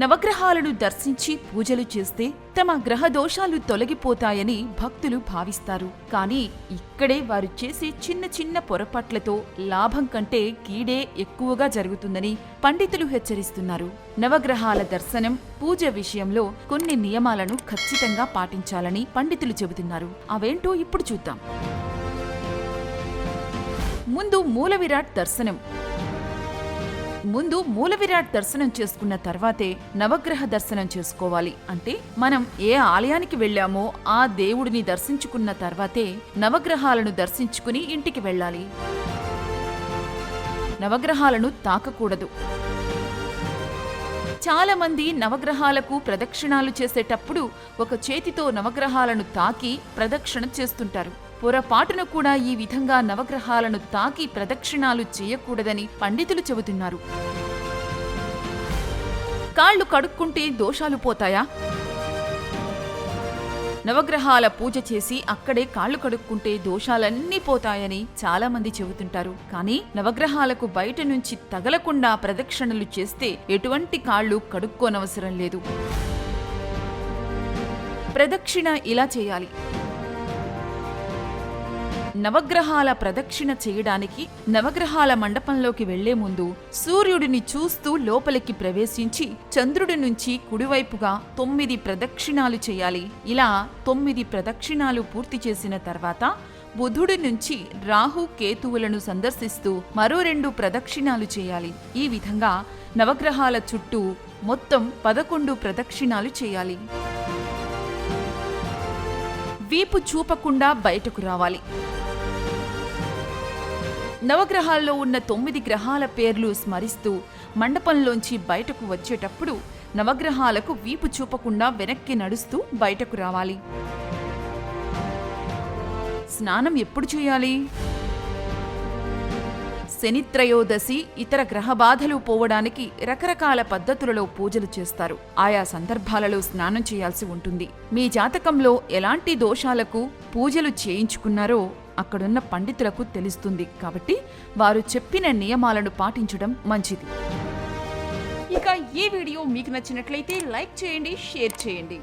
నవగ్రహాలను దర్శించి పూజలు చేస్తే తమ గ్రహ దోషాలు తొలగిపోతాయని భక్తులు భావిస్తారు. కానీ ఇక్కడే వారు చేసే చిన్న చిన్న పొరపాట్లతో లాభం కంటే కీడే ఎక్కువగా జరుగుతుందని పండితులు హెచ్చరిస్తున్నారు. నవగ్రహాల దర్శనం పూజ విషయంలో కొన్ని నియమాలను ఖచ్చితంగా పాటించాలని పండితులు చెబుతున్నారు. అవేంటో ఇప్పుడు చూద్దాం. ముందు మూల విరాట్ దర్శనం. ముందు మూల విరాట్ దర్శనం చేసుకున్న తర్వాతే నవగ్రహ దర్శనం చేసుకోవాలి. అంటే మనం ఏ ఆలయానికి వెళ్ళామో ఆ దేవుడిని దర్శించుకున్న తర్వాతే నవగ్రహాలను దర్శించుకుని ఇంటికి వెళ్ళాలి. నవగ్రహాలను తాకకూడదు. చాలా మంది నవగ్రహాలకు ప్రదక్షిణాలు చేసేటప్పుడు ఒక చేతితో నవగ్రహాలను తాకి ప్రదక్షిణ చేస్తుంటారు. పొరపాటున కూడా ఈ విధంగా నవగ్రహాలను తాకి ప్రదక్షిణాలు చేయకూడదని పండితులు చెబుతున్నారు. కాళ్ళు కడుక్కుంటే దోషాలు పోతాయా? నవగ్రహాల పూజ చేసి అక్కడే కాళ్ళు కడుక్కుంటే దోషాలన్నీ పోతాయని చాలామంది చెబుతుంటారు. కానీ నవగ్రహాలకు బయట నుంచి తగలకుండా ప్రదక్షిణలు చేస్తే ఎటువంటి కాళ్ళు కడుక్కోనవసరం లేదు. ప్రదక్షిణ ఇలా చేయాలి. నవగ్రహాల ప్రదక్షిణ చేయడానికి నవగ్రహాల మండపంలోకి వెళ్ళే ముందు సూర్యుడిని చూస్తూ లోపలికి ప్రవేశించి చంద్రుడి నుంచి కుడివైపుగా తొమ్మిది ప్రదక్షిణాలు చేయాలి. ఇలా తొమ్మిది ప్రదక్షిణాలు పూర్తి చేసిన తర్వాత బుధుడి నుంచి రాహు కేతువులను సందర్శిస్తూ మరో రెండు ప్రదక్షిణాలు చేయాలి. ఈ విధంగా నవగ్రహాల చుట్టూ మొత్తం పదకొండు ప్రదక్షిణాలు చేయాలి. వీపు చూపకుండా బయటకు రావాలి. నవగ్రహాల్లో ఉన్న తొమ్మిది గ్రహాల పేర్లు స్మరిస్తూ మండపంలోంచి బయటకు వచ్చేటప్పుడు నవగ్రహాలకు వీపు చూపకుండా వెనక్కి నడుస్తూ బయటకు రావాలి. స్నానం ఎప్పుడు చేయాలి? శనిత్రయోదశి ఇతర గ్రహ బాధలు పోవడానికి రకరకాల పద్ధతులలో పూజలు చేస్తారు. ఆయా సందర్భాలలో స్నానం చేయాల్సి ఉంటుంది. మీ జాతకంలో ఎలాంటి దోషాలకు పూజలు చేయించుకున్నారో అక్కడున్న పండితులకు తెలుస్తుంది. కాబట్టి వారు చెప్పిన నియమాలను పాటించడం మంచిది. ఇక ఈ వీడియో మీకు నచ్చినట్లయితే లైక్ చేయండి షేర్ చేయండి.